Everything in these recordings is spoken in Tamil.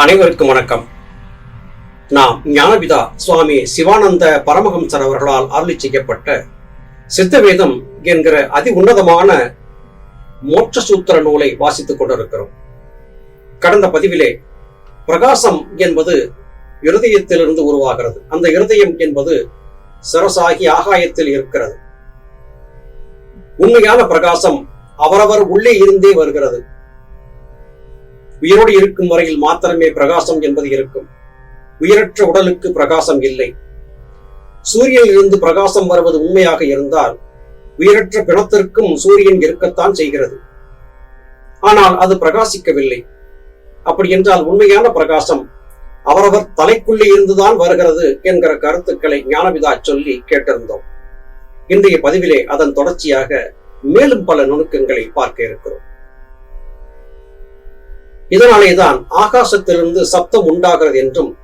அனைவருக்கும் வணக்கம். நாம் ஞானபிதா சுவாமி சிவானந்த பரமஹம்சர் அவர்களால் அருளி செய்யப்பட்ட சித்தவேதம் என்கிற அதி உன்னதமான மோட்ச சூத்திர நூலை வாசித்துக் கொண்டிருக்கிறோம். கடந்த பதிவிலே பிரகாசம் என்பது இருதயத்திலிருந்து உருவாகிறது. அந்த இருதயம் என்பது சரசாகி ஆகாயத்தில் இருக்கிறது. உண்மையான பிரகாசம் அவரவர் உள்ளே இருந்தே வருகிறது. உயிரோடு இருக்கும் வரையில் மாத்திரமே பிரகாசம் என்பது இருக்கும். உயிரற்ற உடலுக்கு பிரகாசம் இல்லை. சூரியனில் இருந்து பிரகாசம் வருவது உண்மையாக இருந்தால் உயிரற்ற பிணத்திற்கும் சூரியன் இருக்கத்தான் செய்கிறது. ஆனால் அது பிரகாசிக்கவில்லை. அப்படி என்றால் உண்மையான பிரகாசம் அவரவர் தலைக்குள்ளே இருந்துதான் வருகிறது என்கிற கருத்துக்களை ஞானவிதா சொல்லி கேட்டிருந்தோம். இன்றைய பதிவிலே அதன் தொடர்ச்சியாக மேலும் பல நுணுக்கங்களை பார்க்க இருக்கிறோம். இதனாலேதான் ஆகாசத்திலிருந்து சப்தம் உண்டாகிறது என்றும்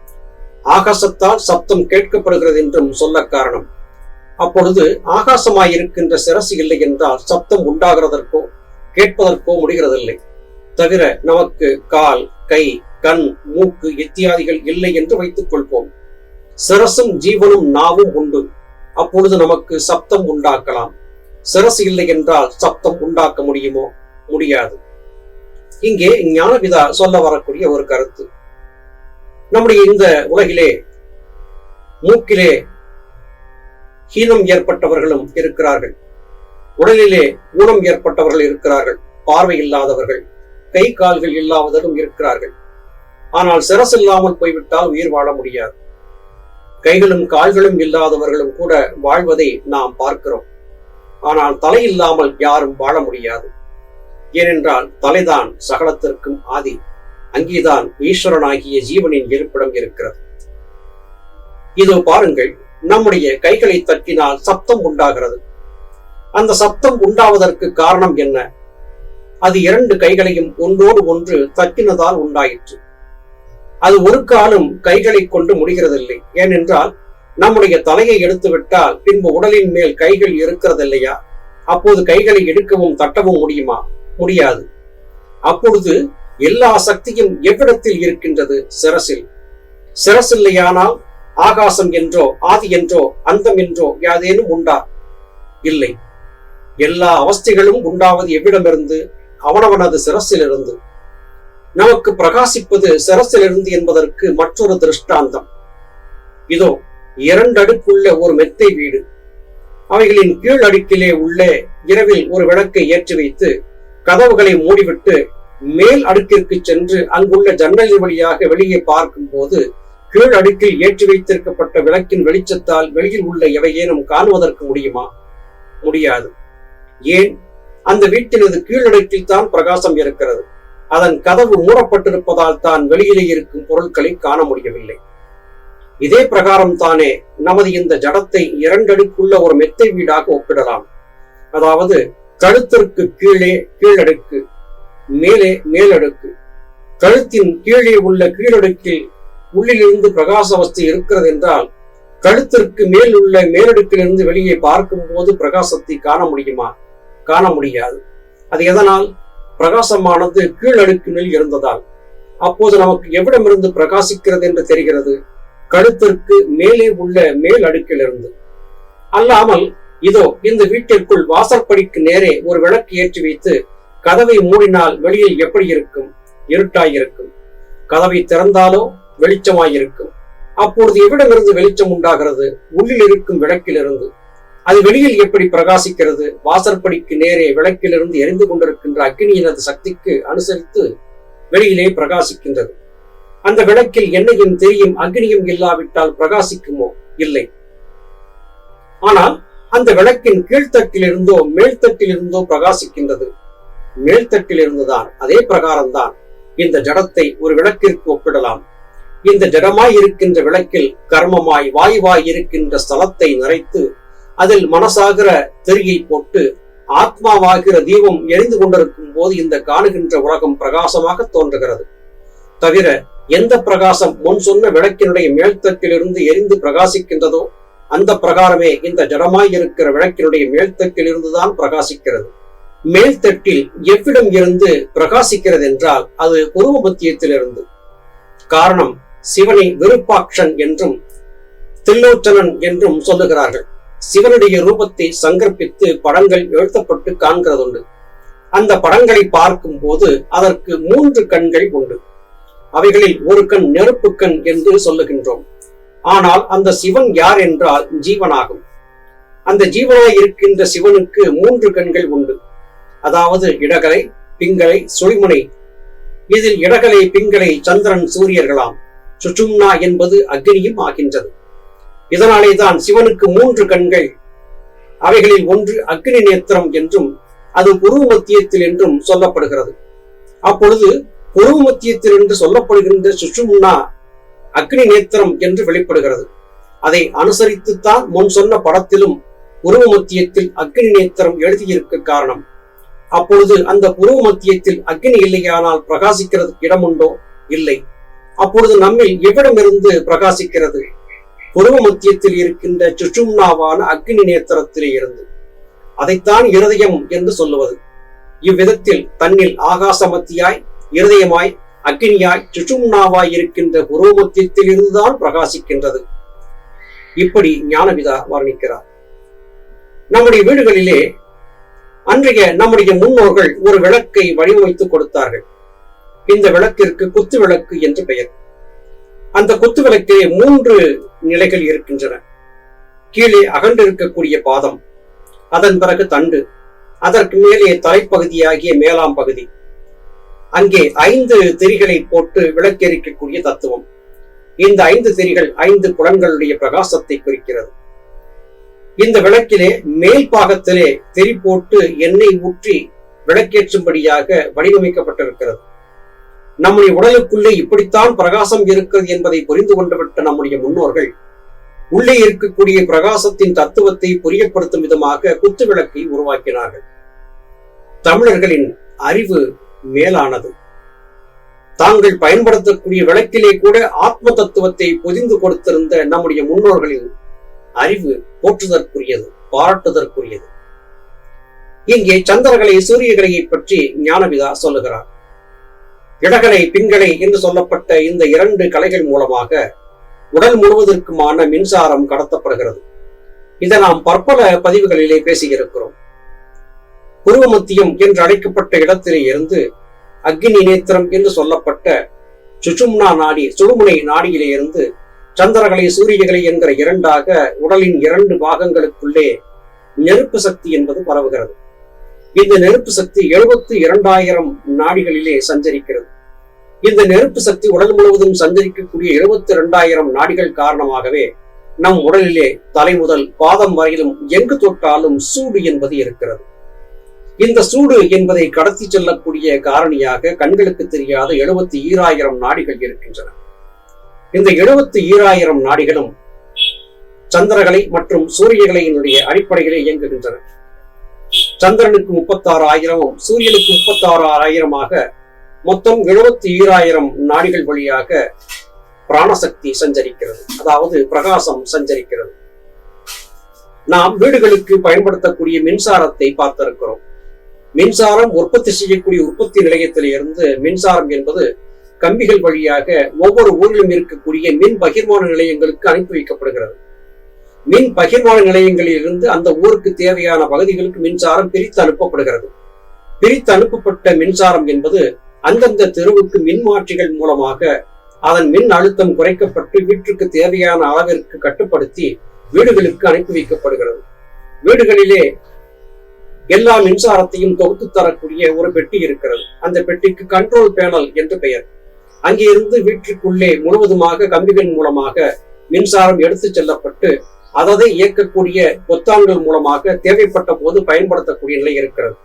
ஆகாசத்தால் சப்தம் கேட்கப்படுகிறது என்றும் சொல்ல காரணம். அப்பொழுது ஆகாசமாயிருக்கின்ற சிரசு இல்லை என்றால் சப்தம் உண்டாகிறதற்கோ கேட்பதற்கோ முடிகிறதில்லை. தவிர நமக்கு கால் கை கண் மூக்கு இத்தியாதிகள் இல்லை என்று வைத்துக் கொள்வோம். சிரசும் ஜீவனும் நாவும் உண்டு. அப்பொழுது நமக்கு சப்தம் உண்டாக்கலாம். சிரசு இல்லை என்றால் சப்தம் உண்டாக்க முடியுமோ? முடியாது. இங்கே ஞானபிதா சொல்ல வரக்கூடிய ஒரு கருத்து. நம்முடைய இந்த உலகிலே மூக்கிலே ஹீனம் ஏற்பட்டவர்களும் இருக்கிறார்கள். உடலிலே ஊனம் ஏற்பட்டவர்கள் இருக்கிறார்கள். பார்வை இல்லாதவர்கள் கை கால்கள் இல்லாதவரும் இருக்கிறார்கள். ஆனால் சிரசு இல்லாமல் போய்விட்டால் உயிர் வாழ முடியாது. கைகளும் கால்களும் இல்லாதவர்களும் கூட வாழ்வதை நாம் பார்க்கிறோம். ஆனால் தலை இல்லாமல் யாரும் வாழ முடியாது. ஏனென்றால் தலைதான் சகலத்திற்கும் ஆதி. அங்கேதான் ஈஸ்வரனாகிய ஜீவனின் இருப்பிடம் இருக்கிறது. இதோ பாருங்கள் நம்முடைய கைகளை தட்டினால் சப்தம் உண்டாகிறது. அந்த சப்தம் உண்டாவதற்கு காரணம் என்ன? அது இரண்டு கைகளையும் ஒன்றோடு ஒன்று தட்டினதால் உண்டாயிற்று. அது ஒரு காலம் கைகளை கொண்டு முடிகிறதில்லை. ஏனென்றால் நம்முடைய தலையை எடுத்துவிட்டால் பின்பு உடலின் மேல் கைகள் இருக்கிறதில்லையா? அப்போது கைகளை எடுக்கவும் தட்டவும் முடியுமா? முடியாது. அப்பொழுது எல்லா சக்தியும் எவ்விடத்தில் இருக்கின்றது? சிரசில். சிரசில்லையானால் ஆகாசம் என்றோ ஆதி என்றோ அந்தம் என்றோ யாதேனும் உண்டா? இல்லை. எல்லா அவஸ்தைகளும் உண்டாவது எவ்விடமிருந்து? அவனவனது சிரசிலிருந்து. நமக்கு பிரகாசிப்பது சிரசிலிருந்து என்பதற்கு மற்றொரு திருஷ்டாந்தம். இதோ இரண்டடுக்குள்ள ஒரு மெத்தை வீடு. அவைகளின் கீழ் அடுக்கிலே உள்ளே இரவில் ஒரு விளக்கை ஏற்றி வைத்து கதவுகளை மூடிவிட்டு மேல் அடுக்கிற்கு சென்று அங்குள்ள ஜன்னல் வழியாக வெளியே பார்க்கும் போது கீழ் அடுக்கில் ஏற்றி வைத்திருக்கப்பட்ட விளக்கின் வெளிச்சத்தால் வெளியில் உள்ள எவையேனும் காணுவதற்கு முடியுமா? முடியாது. ஏன்? அந்த வீட்டினது கீழடுக்கில் தான் பிரகாசம் இருக்கிறது. அதன் கதவு மூடப்பட்டிருப்பதால் தான் வெளியிலே இருக்கும் பொருட்களை காண முடியவில்லை. இதே பிரகாரம் தானே நமது இந்த ஜடத்தை இரண்டடுக்குள்ள ஒரு மெத்தை வீடாக ஒப்பிடலாம். அதாவது கழுத்திற்கு கீழே கீழடுக்கு மேலே மேலடுக்கு. கழுத்தின் கீழே உள்ள கீழடுக்கில் உள்ளிலிருந்து பிரகாசவஸ்தை இருக்கிறது என்றால் கழுத்திற்கு மேல் உள்ள மேலடுக்கிலிருந்து வெளியே பார்க்கும் போது பிரகாசத்தை காண முடியுமா? காண முடியாது. அது எதனால்? பிரகாசமானது கீழடுக்கினில் இருந்ததால். அப்போது நமக்கு எவ்விடமிருந்து பிரகாசிக்கிறது என்று தெரிகிறது? கழுத்திற்கு மேலே உள்ள மேல் அடுக்கிலிருந்து அல்லாமல் இதோ இந்த வீட்டிற்குள் வாசற்படிக்கு நேரே ஒரு விளக்கு ஏற்றி வைத்து கதவை மூடினால் வெளியில் எப்படி இருக்கும்? இருட்டாயிருக்கும். கதவை திறந்தாலோ வெளிச்சமாயிருக்கும். அப்பொழுது எவ்விடமிருந்து வெளிச்சம் உண்டாகிறது? உள்ளில் இருக்கும் விளக்கிலிருந்து. அது வெளியில் எப்படி பிரகாசிக்கிறது? வாசற்படிக்கு நேரே விளக்கிலிருந்து எரிந்து கொண்டிருக்கின்ற அக்னியினது சக்திக்கு அனுசரித்து வெளியிலே பிரகாசிக்கின்றது. அந்த விளக்கில் எண்ணெயும் தெரியும் அக்னியும் இல்லாவிட்டால் பிரகாசிக்குமோ? இல்லை. ஆனால் அந்த விளக்கின் கீழ்த்தட்டிலிருந்தோ மேல்தட்டிலிருந்தோ பிரகாசிக்கின்றது. மேல்தட்டில் இருந்துதான் அதே பிரகாரம்தான். இந்த ஜடத்தை ஒரு விளக்கிற்கு ஒப்பிடலாம். இந்த ஜடமாய் இருக்கின்ற விளக்கில் கர்மமாய் வாயுவாய் இருக்கின்ற ஸ்தலத்தை நிறைத்து அதில் மனசாகிற தெரியை போட்டு ஆத்மாவாகிற தீபம் எரிந்து கொண்டிருக்கும் போது இந்த காணுகின்ற உலகம் பிரகாசமாக தோன்றுகிறது. தவிர எந்த பிரகாசம் முன் சொன்ன விளக்கினுடைய மேல்தட்டிலிருந்து எரிந்து பிரகாசிக்கின்றதோ அந்த பிரகாரமே இந்த ஜடமாய் இருக்கிற விளக்கினுடைய மேல்தட்டில் இருந்துதான் பிரகாசிக்கிறது. மேல்தட்டில் எவ்விடம் இருந்து பிரகாசிக்கிறது என்றால் அது புருவ மத்தியத்திலிருந்து. காரணம் சிவனை விருப்பாக்ஷன் என்றும் தில்லோச்சனன் என்றும் சொல்லுகிறார்கள். சிவனுடைய ரூபத்தை சங்கற்பித்து படங்கள் எழுத்தப்பட்டு காண்கிறதுண்டு. அந்த படங்களை பார்க்கும் போது அதற்கு மூன்று கண்கள் உண்டு. அவைகளில் ஒரு கண் நெருப்பு கண் என்று சொல்லுகின்றோம். ஆனால் அந்த சிவன் யார் என்றால் ஜீவனாகும். அந்த ஜீவனாய் இருக்கின்ற சிவனுக்கு மூன்று கண்கள் உண்டு. அதாவது இடகலை பிங்களை சுழிமுனை. இதில் இடகலை பிங்களை சந்திரன் சூரியர்களாம். சுற்றும்னா என்பது அக்னியும் ஆகின்றது. இதனாலே தான் சிவனுக்கு மூன்று கண்கள். அவைகளில் ஒன்று அக்னி நேத்திரம் என்றும் அது புருவ மத்தியத்தில் என்றும் சொல்லப்படுகிறது. அப்பொழுது புருவ மத்தியத்தில் என்று சொல்லப்படுகின்ற சுற்றும்னா அக்னி நேத்திரம் என்று வெளிப்படுகிறது. அதை அனுசரித்துத்தான் முன் சொன்ன படத்திலும் உருவ மத்தியத்தில் அக்னி நேத்திரம் எழுதியிருக்க காரணம். அப்பொழுது அந்த உருவ மத்தியத்தில் அக்னி இல்லையானால் பிரகாசிக்கிறது இடம் உண்டோ இல்லை. அப்பொழுது நம்மில் எவ்விடமிருந்து பிரகாசிக்கிறது? உருவ மத்தியத்தில் இருக்கின்ற சுற்றும்னாவான அக்னி நேத்திரத்திலே இருந்து. அதைத்தான் இருதயம் என்று சொல்லுவது. இவ்விதத்தில் தன்னில் ஆகாச மத்தியாய் இருதயமாய் அக்னியாய் சுஷும்னாவாய் இருக்கின்ற புருவ இருந்துதான் பிரகாசிக்கின்றது. இப்படி ஞானவிதா வர்ணிக்கிறார். நம்முடைய வீடுகளிலே அன்றைய நம்முடைய முன்னோர்கள் ஒரு விளக்கை வடிவமைத்து கொடுத்தார்கள். இந்த விளக்கிற்கு குத்து விளக்கு என்று பெயர். அந்த குத்து விளக்கிலே மூன்று நிலைகள் இருக்கின்றன. கீழே அகன்று இருக்கக்கூடிய பாதம் அதன் பிறகு தண்டு அதற்கு மேலே தலைப்பகுதியாகிய மேலாம் பகுதி. அங்கே ஐந்து திரிகளை போட்டு விளக்கெரிக்கக்கூடிய தத்துவம். இந்த ஐந்து திரிகள் ஐந்து புலன்களுடைய பிரகாசத்தை குறிக்கிறது. இந்த விளக்கிலே மேல் பாகத்திலே தெரி போட்டு எண்ணெய் ஊற்றி விளக்கேற்றும்படியாக வடிவமைக்கப்பட்டிருக்கிறது. நம்முடைய உடலுக்குள்ளே இப்படித்தான் பிரகாசம் இருக்கிறது என்பதை புரிந்து கொண்டுவிட்ட நம்முடைய முன்னோர்கள் உள்ளே இருக்கக்கூடிய பிரகாசத்தின் தத்துவத்தை புரியப்படுத்தும் விதமாக குத்து விளக்கை உருவாக்கினார்கள். தமிழர்களின் அறிவு மேலானது. தாங்கள் பயன்படுத்தக்கூடிய விளக்கிலே கூட ஆத்ம தத்துவத்தை பொதிந்து கொடுத்திருந்த நம்முடைய முன்னோர்களின் அறிவு போற்றுதற்குரியது பாராட்டுதற்குரியது. இங்கே சந்திரகலை சூரியகலையை பற்றி ஞானவிதா சொல்லுகிறார். இடகலை பின்கலை என்று சொல்லப்பட்ட இந்த இரண்டு கலைகள் மூலமாக உடல் முழுவதற்குமான மின்சாரம் கடத்தப்படுகிறது. இதை நாம் பற்பல பதிவுகளிலே பேசியிருக்கிறோம். புருவமத்தியம் என்று அழைக்கப்பட்ட இடத்திலே இருந்து அக்னி நேத்திரம் என்று சொல்லப்பட்ட சுஷும்னா நாடி சுடுமுனை நாடியிலே இருந்து சந்திரகலை சூரியகலை என்கிற இரண்டாக உடலின் இரண்டு பாகங்களுக்குள்ளே நெருப்பு சக்தி என்பது பரவுகிறது. இந்த நெருப்பு சக்தி எழுபத்தி இரண்டாயிரம் நாடிகளிலே சஞ்சரிக்கிறது. இந்த நெருப்பு சக்தி உடல் முழுவதும் சஞ்சரிக்கக்கூடிய எழுபத்தி இரண்டாயிரம் நாடிகள் காரணமாகவே நம் உடலிலே தலை முதல் பாதம் வரையிலும் எங்கு தொட்டாலும் சூடு என்பது இருக்கிறது. இந்த சூடு என்பதை கடத்தி செல்லக்கூடிய காரணியாக கண்களுக்கு தெரியாத எழுபத்தி ஈராயிரம் நாடிகள் இருக்கின்றன. இந்த எழுபத்தி ஈராயிரம் நாடிகளும் சந்திரகலை மற்றும் சூரியகலையினுடைய அடிப்படையிலே இயங்குகின்றன. சந்திரனுக்கு முப்பத்தாறு ஆயிரமும் சூரியனுக்கு முப்பத்தாறு ஆயிரமாக மொத்தம் எழுபத்தி ஈராயிரம் நாடிகள் வழியாக பிராணசக்தி சஞ்சரிக்கிறது. அதாவது பிரகாசம் சஞ்சரிக்கிறது. நாம் வீடுகளுக்கு பயன்படுத்தக்கூடிய மின்சாரத்தை பார்த்திருக்கிறோம். மின்சாரம் உற்பத்தி செய்யக்கூடிய உற்பத்தி நிலையத்தில் இருந்து மின்சாரம் என்பது கம்பிகள் வழியாக ஒவ்வொரு ஊரிலும் இருக்கக்கூடிய மின் பகிர்மான நிலையங்களுக்கு அனுப்பி வைக்கப்படுகிறது. மின் பகிர்மான நிலையங்களில் இருந்து அந்த ஊருக்கு தேவையான பகுதிகளுக்கு மின்சாரம் பிரித்து அனுப்பப்படுகிறது. பிரித்து அனுப்பப்பட்ட மின்சாரம் என்பது அந்தந்த தெருவுக்கு மின்மாற்றிகள் மூலமாக அதன் மின் அழுத்தம் குறைக்கப்பட்டு வீட்டுக்கு தேவையான அளவிற்கு கட்டுப்படுத்தி வீடுகளுக்கு அனுப்பி வைக்கப்படுகிறது. வீடுகளிலே எல்லா மின்சாரத்தையும் தொகுத்து தரக்கூடிய ஒரு பெட்டி இருக்கிறது. அந்த பெட்டிக்கு கண்ட்ரோல் பேனல் என்று பெயர். அங்கிருந்து வீட்டிற்குள்ளே முழுவதுமாக கம்பிகள் மூலமாக மின்சாரம் எடுத்து செல்லப்பட்டு அததை இயக்கக்கூடிய பொத்தான்கள் மூலமாக தேவைப்பட்ட போது பயன்படுத்தக்கூடிய நிலை இருக்கிறது.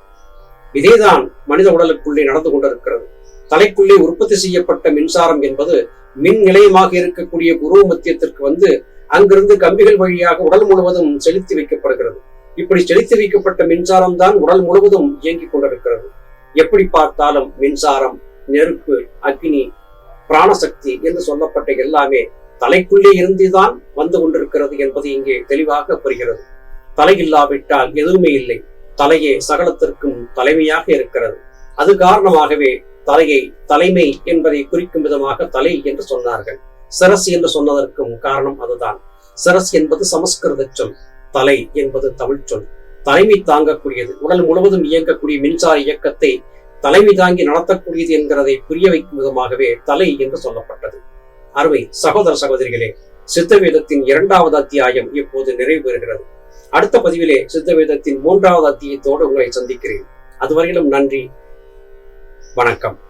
இதேதான் மனித உடலுக்குள்ளே நடந்து கொண்டிருக்கிறது. தலைக்குள்ளே உற்பத்தி செய்யப்பட்ட மின்சாரம் என்பது மின் நிலையமாக இருக்கக்கூடிய குரு மத்தியத்திற்கு வந்து அங்கிருந்து கம்பிகள் வழியாக உடல் முழுவதும் செலுத்தி வைக்கப்படுகிறது. இப்படி செலுத்தி வைக்கப்பட்ட மின்சாரம் தான் உடல் முழுவதும் இயங்கிக் கொண்டிருக்கிறது. எப்படி பார்த்தாலும் மின்சாரம் நெருப்பு அக்னி பிராணசக்தி என்று சொல்லப்பட்ட எல்லாமே தலைக்குள்ளே இருந்துதான் வந்து கொண்டிருக்கிறது என்பது இங்கே தெளிவாக புரிகிறது. தலை இல்லாவிட்டால் எதுவுமே இல்லை. தலையே சகலத்திற்கும் தலைமையாக இருக்கிறது. அது காரணமாகவே தலையை தலைமை என்பதை குறிக்கும் விதமாக தலை என்று சொன்னார்கள். சிரஸ் என்று சொன்னதற்கும் காரணம் அதுதான். சிரஸ் என்பது சமஸ்கிருத சொல். தலை என்பது தமிழ் சொல். தலைமை தாங்கக்கூடியது உடல் முழுவதும் இயங்கக்கூடிய மின்சார இயக்கத்தை தலைமை தாங்கி நடத்தக்கூடியது என்கிறதை புரிய வைக்கும் விதமாகவே தலை என்று சொல்லப்பட்டது. அருமை சகோதர சகோதரிகளே சித்தவேதத்தின் இரண்டாவது அத்தியாயம் இப்போது நிறைவு பெறுகிறது அடுத்த பதிவிலே சித்தவேதத்தின் மூன்றாவது அத்தியத்தோடு உங்களை சந்திக்கிறேன். அதுவரையிலும் நன்றி வணக்கம்.